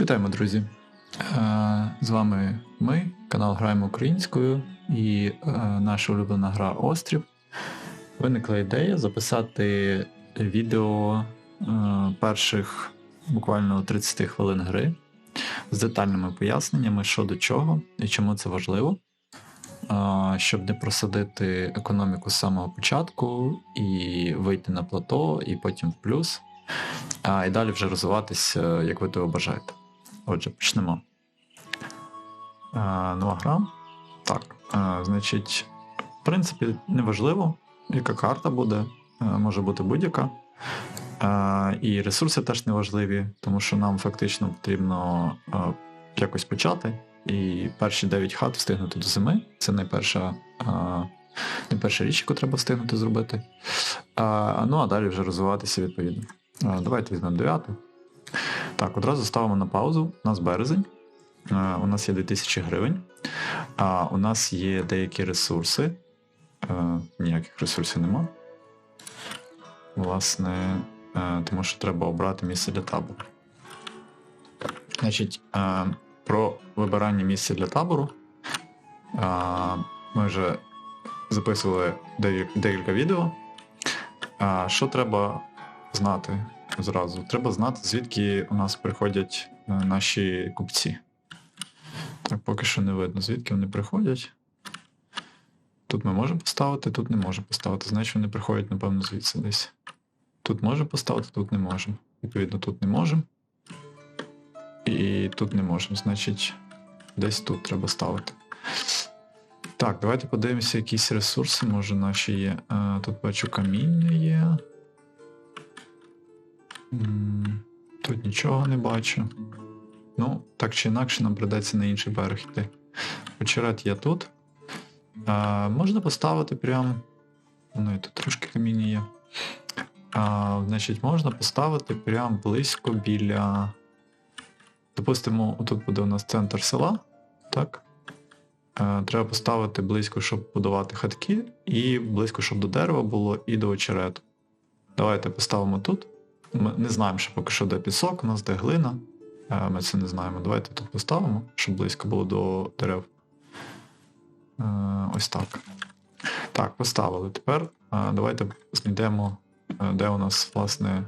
Вітаємо, друзі! Е, З вами ми, канал Граємо Українською і е, наша улюблена гра Острів. Виникла ідея записати відео е, перших буквально 30 хвилин гри з детальними поясненнями, що до чого і чому це важливо, щоб не просадити економіку з самого початку і вийти на плато, і потім в плюс. А і далі вже розвиватися, як ви того бажаєте. Отже, почнемо. А, нова гра. Так, а, значить, в принципі, неважливо, яка карта буде, а, може бути будь-яка. І ресурси теж неважливі, тому що нам фактично потрібно якось почати. І перші 9 хат встигнути до зими. Це найперша, найперша річ, яку треба встигнути зробити. Ну а далі вже розвиватися відповідно. Давайте візьмемо 9. Так, одразу ставимо на паузу. У нас березень. У нас є 2000 гривень. У нас є деякі ресурси. Ніяких ресурсів нема. Власне, тому що треба обрати місце для табору. Значить, про вибирання місця для табору. Ми вже записували декілька відео. Що треба знати зразу? Треба знати, звідки у нас приходять е, наші купці. Так, поки що не видно, звідки вони приходять. Тут ми можемо поставити, тут не можемо поставити. Значить, вони приходять, напевно, звідси десь. Тут можемо поставити, тут не можемо. Відповідно, тут не можемо. І тут не можемо. Значить, десь тут треба ставити. Так, давайте подивимося якісь ресурси, може наші є. Е, Тут бачу каміння є. Тут нічого не бачу. Ну, так чи інакше нам придеться на інший берег йти. Очерет є тут. А, можна поставити прям. Ну і тут трошки каміння є. А, значить, можна поставити прям близько біля. Допустимо, тут буде у нас центр села. Так. Е, Треба поставити близько, щоб будувати хатки, і близько, щоб до дерева було, і до очерету. Давайте поставимо тут. Ми не знаємо, що поки що де пісок, у нас де глина. Е, Ми це не знаємо. Давайте тут поставимо, щоб близько було до дерев. Е, Ось так. Так, поставили. Тепер е, давайте знайдемо, де у нас, власне,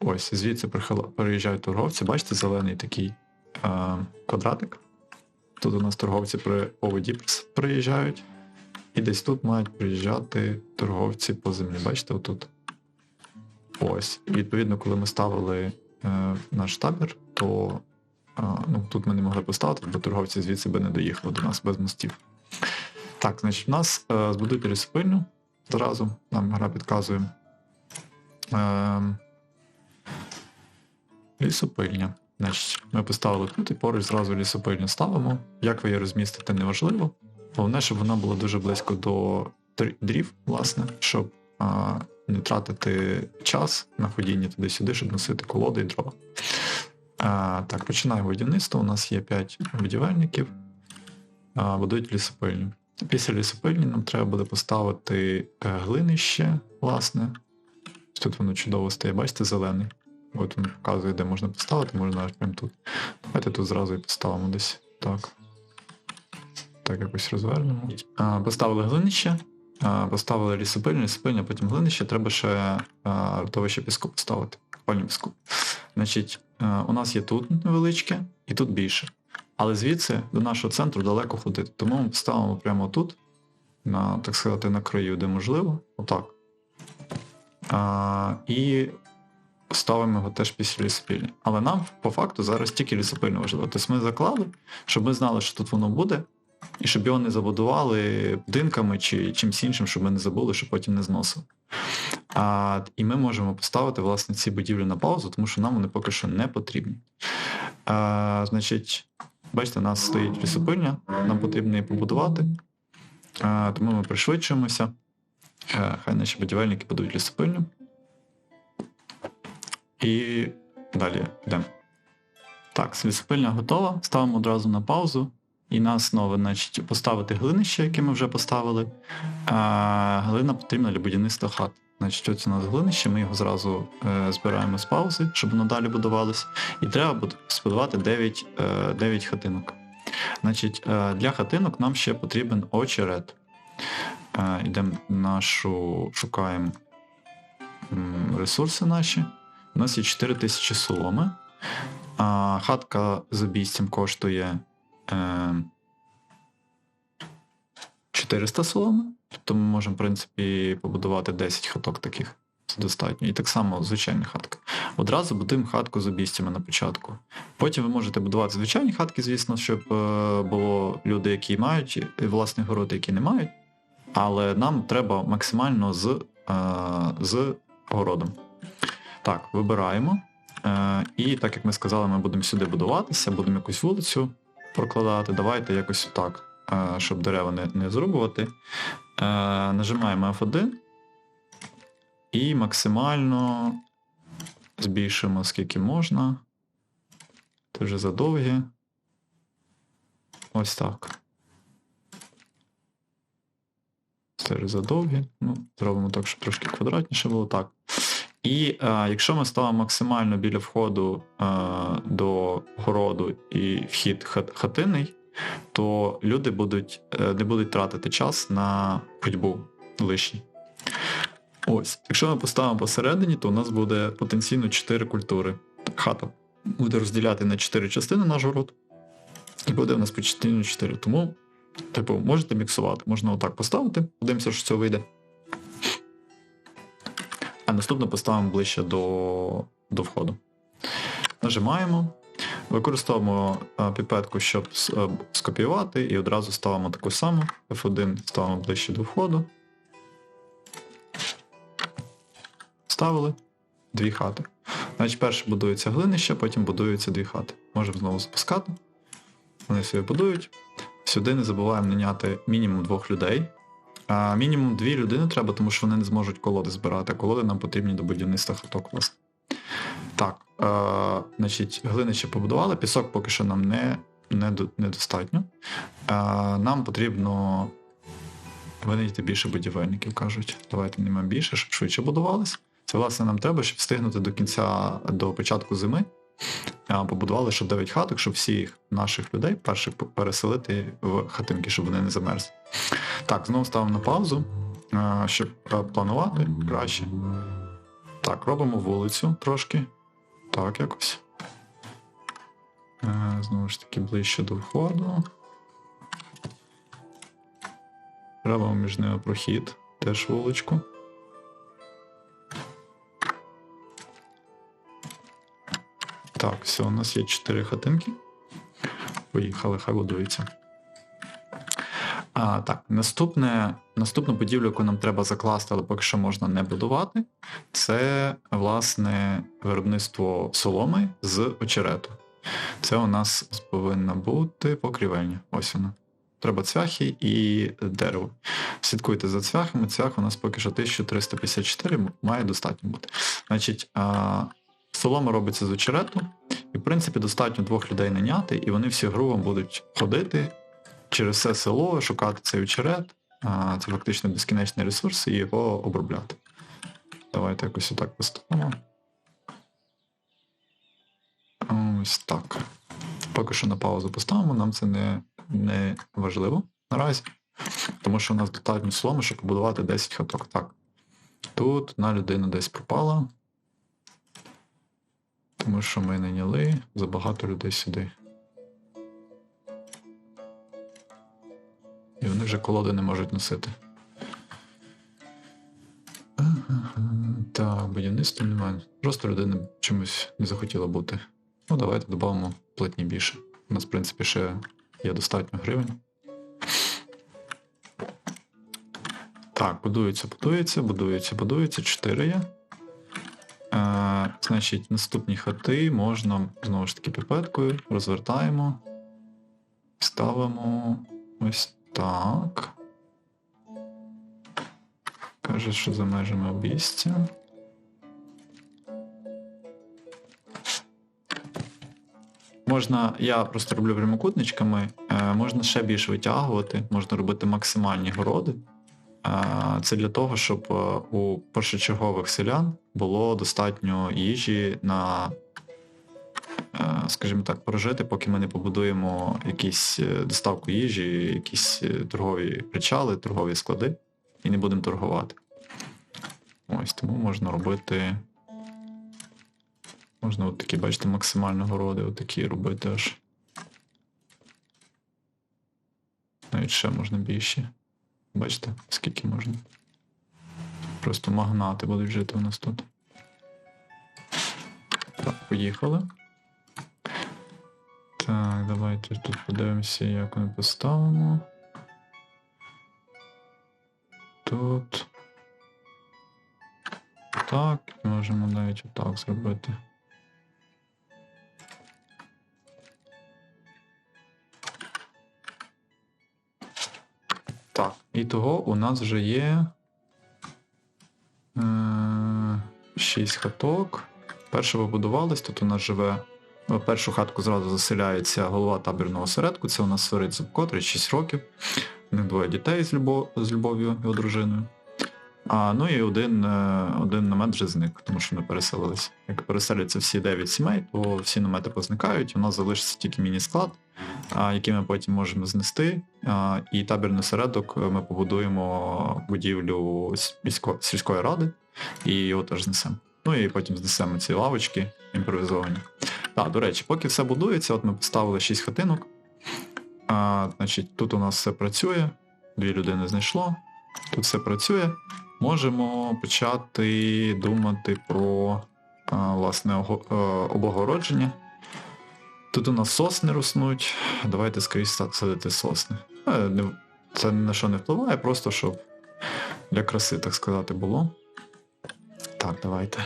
ось, звідси переїжджають торговці. Бачите, зелений такий квадратик. Тут у нас торговці при по воді приїжджають. І десь тут мають приїжджати торговці по землі. Бачите, отут. Ось. Відповідно, коли ми ставили е, наш табір, то е, ну, тут ми не могли поставити, бо торговці звідси би не доїхали до нас без мостів. Так, значить, в нас е, збудують лісопильню зразу, нам гра підказує. Е, лісопильня. Значить, ми поставили тут і поруч зразу лісопильню ставимо. Як ви її розмістите, неважливо. Головне, щоб вона була дуже близько до дрі- дрів, власне, щоб а, не тратити час на ходіння туди-сюди, щоб носити колоди і дрова. А, так, починаємо будівництво. У нас є 5 будівельників, а, будують лісопильню. Після лісопильні нам треба буде поставити е, глинище, власне. Тут воно чудово стає, бачите, зелений. От він показує, де можна поставити, можна аж прямо тут. Давайте тут зразу і поставимо десь. Так. Так, якось розвернемо. А, поставили глинище, поставили лісопильню, лісопильня, потім глинище, треба ще а, ртовище піску поставити. Копальню піску. Значить, у нас є тут невеличке і тут більше. Але звідси до нашого центру далеко ходити. Тому ми поставимо прямо тут, на, так сказати, на краю, де можливо. Отак. А, і ставимо його теж після лісопильні. Але нам по факту зараз тільки лісопильня важливо. Тобто ми заклали, щоб ми знали, що тут воно буде, і щоб його не забудували будинками чи чимось іншим, щоб ми не забули, щоб потім не зносили. А, і ми можемо поставити власне ці будівлі на паузу, тому що нам вони поки що не потрібні. А, значить, бачите, у нас стоїть лісопильня, нам потрібно її побудувати. А, тому ми пришвидшуємося. Е, Хай наші будівельники будують лісопильню. І далі йдемо. Так, лісопильня готова. Ставимо одразу на паузу. І нас знову значить, поставити глинище, яке ми вже поставили. А, глина потрібна для будівництва хат. значить ось у нас глинище, ми його зразу е, збираємо з паузи, щоб воно далі будувалось. І треба збудувати 9, е, 9 хатинок. Значить, е, для хатинок нам ще потрібен очерет. Е, Йдемо нашу, шукаємо ресурси наші. У нас є 4000 соломи. Хатка з обійстям коштує 400 соломи. Тобто ми можемо, в принципі, побудувати 10 хаток таких. Це достатньо. І так само звичайна хатка. Одразу будуємо хатку з обійстями на початку. Потім ви можете будувати звичайні хатки, звісно, щоб е, було люди, які мають е, власні городи, які не мають. Але нам треба максимально з, е, з городом. Так, вибираємо. Е, і так як ми сказали, ми будемо сюди будуватися, будемо якусь вулицю прокладати. Давайте якось так, е, щоб дерева не, не зрубувати. Е, нажимаємо F1 і максимально збільшимо скільки можна. Це вже задовгі. Ось так. Це задовгі. Ну, зробимо так, щоб трошки квадратніше було так. І е, якщо ми ставимо максимально біля входу е, до городу і вхід хат, хатинний, то люди будуть, е, не будуть тратити час на ходьбу лишній. Ось, якщо ми поставимо посередині, то у нас буде потенційно 4 культури. Хата буде розділяти на 4 частини наш город. І буде у нас постійно 4. Тому, типу, можете міксувати. Можна отак поставити, подивимося, що це вийде. Наступно поставимо ближче до, до входу. Нажимаємо. Використовуємо е, піпетку, щоб е, скопіювати, і одразу ставимо таку саму. F1 ставимо ближче до входу. Ставили дві хати. Значить, перше будується глинище, потім будуються дві хати. Можемо знову запускати. Вони собі будують. Сюди не забуваємо наняти мінімум двох людей. А мінімум дві людини треба, тому що вони не зможуть колоди збирати, колоди нам потрібні до будівництва хаток, власне. Так, е, значить, глинище побудували, пісок поки що нам не, не, недостатньо. Е, нам потрібно винайти більше будівельників, кажуть. Давайте наймемо більше, щоб швидше будувались. Це, власне, нам треба, щоб встигнути до кінця, до початку зими. Побудували, щоб 9 хаток, щоб всіх наших людей перших переселити в хатинки, щоб вони не замерзли. Так, знову ставимо на паузу, щоб планувати краще. Так, робимо вулицю трошки. Так, якось. Знову ж таки, ближче до входу. Робимо між ними прохід, теж вуличку. Так, все, у нас є 4 хатинки. Поїхали, хай будується. А, так, наступне, наступну будівлю, яку нам треба закласти, але поки що можна не будувати, це власне виробництво соломи з очерету. Це у нас повинна бути покрівельня. Ось вона. Треба цвяхи і дерево. Слідкуйте за цвяхами. Цвях у нас поки що 1354 має достатньо бути. Значить, солома робиться з очерету, і в принципі достатньо двох людей наняти, і вони всі грубо будуть ходити через все село, шукати цей очерет. Це фактично безкінечний ресурс і його обробляти. Давайте якось отак поставимо. Ось так. Поки що на паузу поставимо, нам це не, не важливо наразі. Тому що у нас достатньо соломи, щоб побудувати 10 хаток. Так. Тут на людину десь пропала. Тому що ми найняли забагато людей сюди. І вони вже колоди не можуть носити. Так, будівництва немає. Просто людина чомусь не захотіла бути. Ну, давайте додамо платні більше. У нас, в принципі, ще є достатньо гривень. Так, будується, будується, будується, будується. 4 є. Е, значить, наступні хати можна знову ж таки піпеткою розвертаємо. Ставимо ось так. Каже, що за межами обійстя. Можна, я просто роблю прямокутничками, е, можна ще більше витягувати, можна робити максимальні городи. Це для того, щоб е, у першочергових селян було достатньо їжі на, е, скажімо так, прожити, поки ми не побудуємо якісь е, доставку їжі, якісь торгові причали, торгові склади і не будемо торгувати. Ось тому можна робити. Можна от такі, бачите, максимально городи, от такі робити аж. Навіть ще можна більше. Бачите, скільки можна. Просто магнати будуть жити у нас тут. Так, поїхали. Так, давайте тут подивимося, як ми поставимо. Тут. Так, можемо навіть отак зробити. І того у нас вже є е, 6 хаток. Перше побудувались, тут у нас живе. Першу хатку зразу заселяється голова табірного осередку, це у нас Свирид Зубкотрий, 6 років. У них двоє дітей з, любов, з любов'ю його дружиною. А, ну і один, е, один намет вже зник, тому що вони переселились. Як переселяться всі 9 сімей, то всі намети позникають, у нас залишиться тільки міні-склад, який ми потім можемо знести. І табірний осередок ми побудуємо будівлю сільської ради і його теж знесемо. Ну і потім знесемо ці лавочки імпровізовані. Так, до речі, поки все будується, от ми поставили 6 хатинок. А, значить, тут у нас все працює, дві людини знайшло, тут все працює. Можемо почати думати про а, власне е, облагородження. Тут у нас сосни руснуть. Давайте скоріше садити сосни. Е, Це ні на що не впливає, просто щоб для краси, так сказати, було. Так, давайте.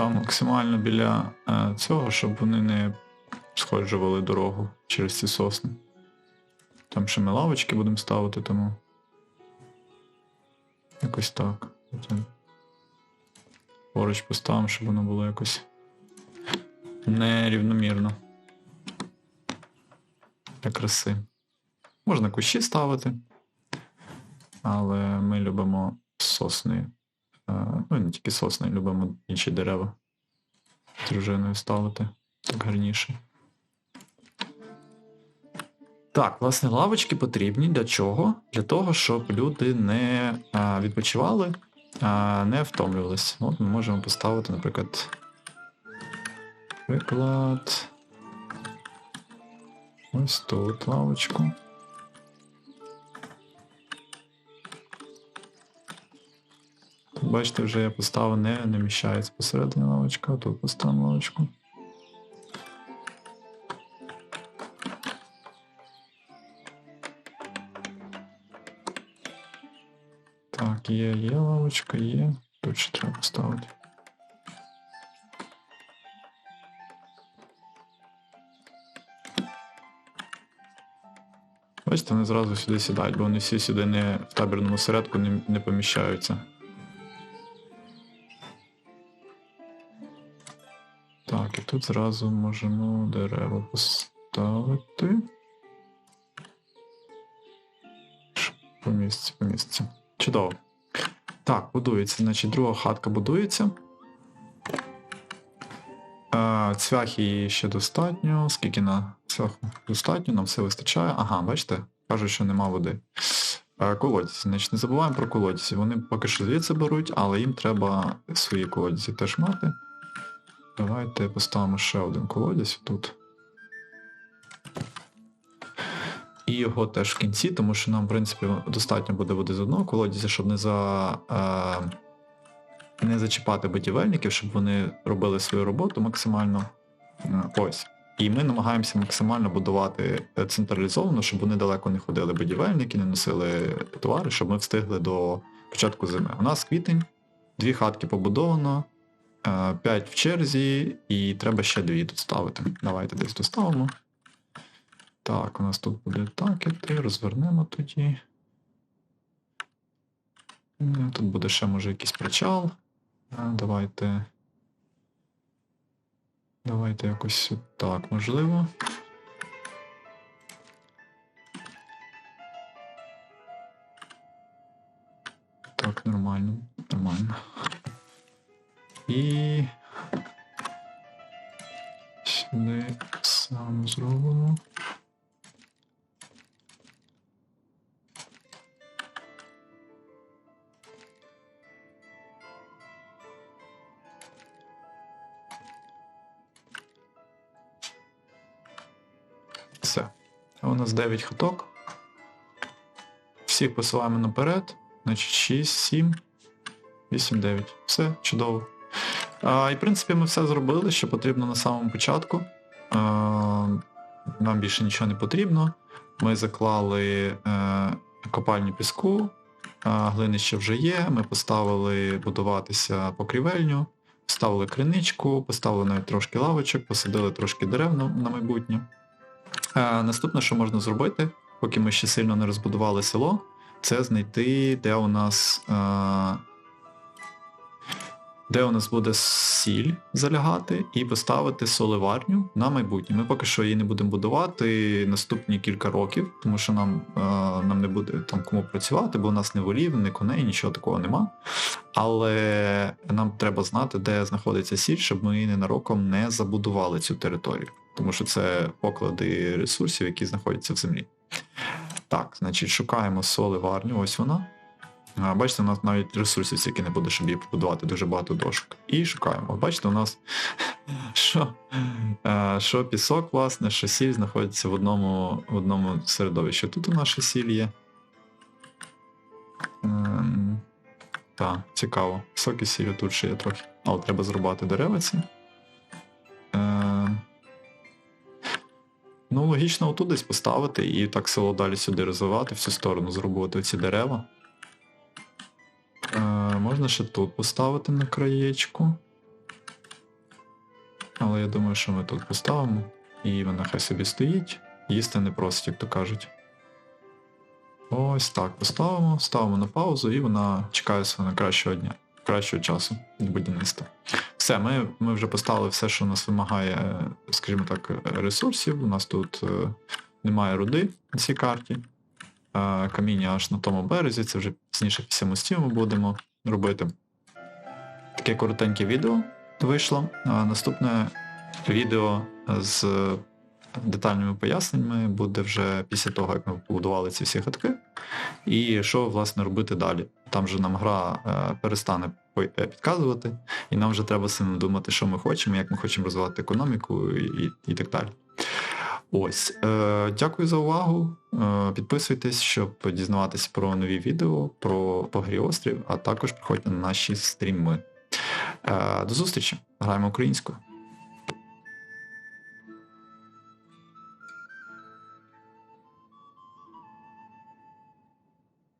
Та максимально біля е, цього, щоб вони не сходжували дорогу через ці сосни. Там ще ми лавочки будемо ставити, тому. Якось так. Поруч поставимо, щоб воно було якось нерівномірно. Для краси. Можна кущі ставити, але ми любимо сосни. Ну, не тільки сосни, любимо інші дерева дружиною ставити. Так гарніше. Так, власне, лавочки потрібні для чого? Для того, щоб люди не а, відпочивали, а не втомлювались. От ми можемо поставити, наприклад. Приклад. Ось тут лавочку. Бачите, вже я поставив, не, не вміщається посередині лавочка, тут поставимо лавочку. Так, є, є лавочка, є. Тут ще треба поставити. Бачите, вони зразу сюди сідають, бо вони всі сюди не в табірному середку не, не поміщаються. Тут зразу можемо дерева поставити. По місці, по місці. Чудово. Так, будується, значить, друга хатка будується. Цвяхи її ще достатньо. Скільки на цвяху достатньо, нам все вистачає. Ага, бачите, кажуть, що нема води. Колодязі, значить, не забуваємо про колодязі. Вони поки що звідси беруть, але їм треба свої колодязі теж мати. Давайте поставимо ще один колодязь тут. І його теж в кінці, тому що нам, в принципі, достатньо буде води з одного колодязя, щоб не за. Е, не зачіпати будівельників, щоб вони робили свою роботу максимально. Е, Ось. І ми намагаємося максимально будувати е, централізовано, щоб вони далеко не ходили будівельники, не носили товари, щоб ми встигли до початку зими. У нас квітень, дві хатки побудовано, е, п'ять в черзі, і треба ще дві тут ставити. Давайте десь доставимо. Так, у нас тут буде так іти, розвернемо тоді. Тут буде ще може якийсь причал. Давайте. Давайте якось. Так, можливо. Так, нормально, нормально. І сюди сам зробимо. Все. У нас 9 хаток. Всіх посилаємо наперед. Значить 6, 7, 8, 9. Все, чудово. І в принципі ми все зробили, що потрібно на самому початку. Нам більше нічого не потрібно. Ми заклали е, копальню піску, а, глинище вже є. Ми поставили будуватися покрівельню, поставили криничку, поставили навіть трошки лавочок, посадили трошки дерев на, майбутнє. Наступне, що можна зробити, поки ми ще сильно не розбудували село, це знайти, де у нас. Де у нас буде сіль залягати, і поставити соливарню на майбутнє. Ми поки що її не будемо будувати наступні кілька років, тому що нам, е, нам не буде там кому працювати, бо у нас не волів, ні коней, нічого такого нема. Але нам треба знати, де знаходиться сіль, щоб ми ненароком не забудували цю територію. Тому що це поклади ресурсів, які знаходяться в землі. Так, значить, шукаємо соливарню, ось вона. А, Бачите, у нас навіть ресурсів стільки не буде, щоб її побудувати дуже багато дошок. І шукаємо. Бачите, у нас що, е, що пісок, власне, що сіль знаходиться в одному, в одному середовищі. Тут у нас ще сіль є. Ем, Так, цікаво. Пісок і сіль тут ще є трохи. Але треба зрубати дерева ці. Е, Ну, логічно отут десь поставити і так село далі сюди розвивати, в цю сторону зрубувати ці дерева. Е, можна ще тут поставити на краєчку. Але я думаю, що ми тут поставимо. І вона хай собі стоїть. Їсти не просить, як то кажуть. Ось так поставимо, ставимо на паузу і вона чекає свого кращого дня, кращого часу будівництва. Все, ми, ми вже поставили все, що нас вимагає, скажімо так, ресурсів. У нас тут е, немає руди на цій карті. Е, каміння аж на тому березі, це вже пізніше після мостів ми будемо робити. Таке коротеньке відео вийшло. Наступне відео з детальними поясненнями буде вже після того, як ми побудували ці всі хатки. І що, власне, робити далі. Там же нам гра е, перестане е, підказувати, і нам вже треба сильно думати, що ми хочемо, як ми хочемо розвивати економіку і, і так далі. Ось. Е, дякую за увагу. Е, підписуйтесь, щоб дізнаватися про нові відео, про Погрі острів, а також приходьте на наші стріми. Е, до зустрічі! Граємо українською.